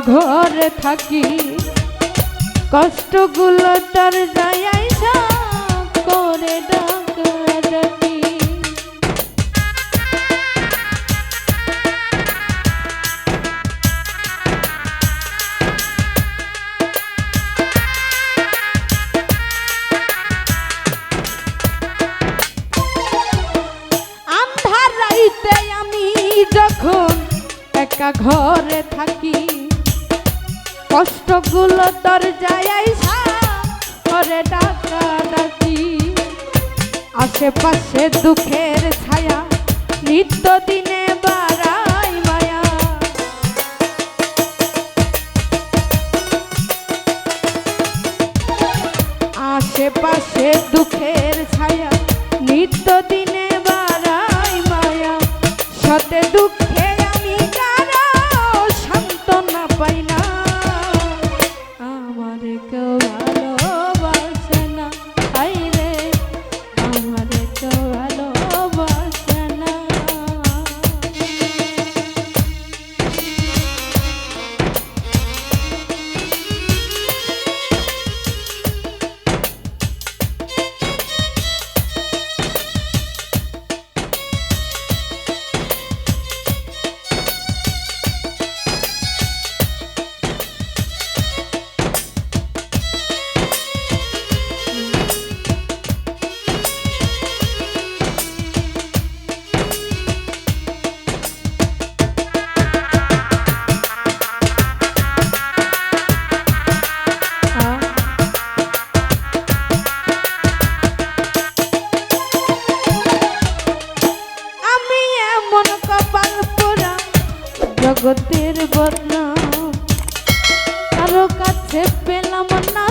ঘরে থাকি কষ্টগুলো তার যায় করে দাও। কষ্টগুলো তোর যাই করে ডাকি আশেপাশে দুঃখের ছায়া নিত্য দিনে বা জগতের বদনাম। কারও কাছে পেলাম না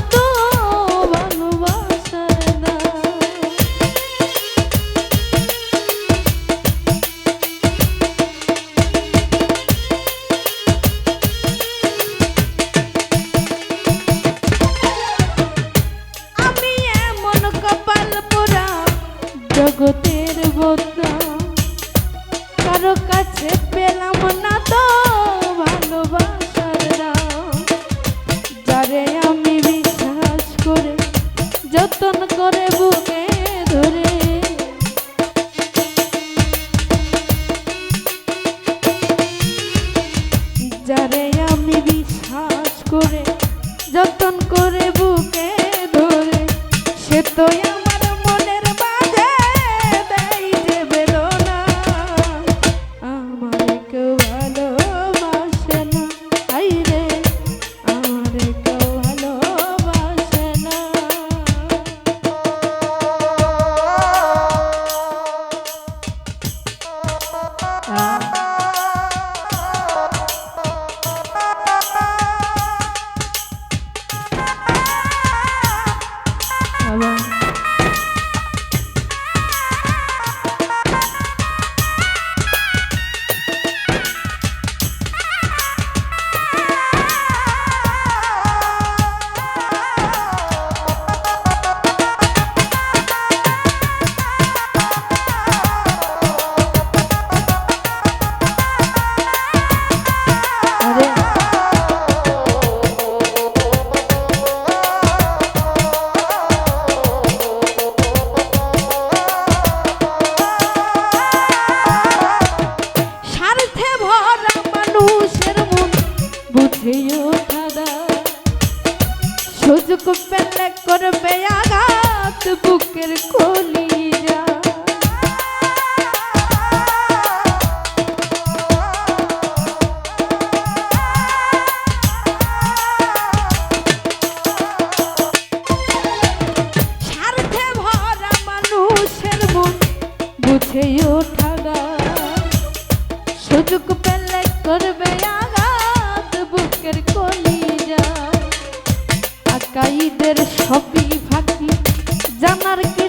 বুকের কলিরা স্বার্থে ভরা মানুষের মন বুঝে ওঠা সুযোগ পেলে করবে আঘাত বুকের কলিরা আকাইদের সবই ভাগ্য i'm not Jangan lupa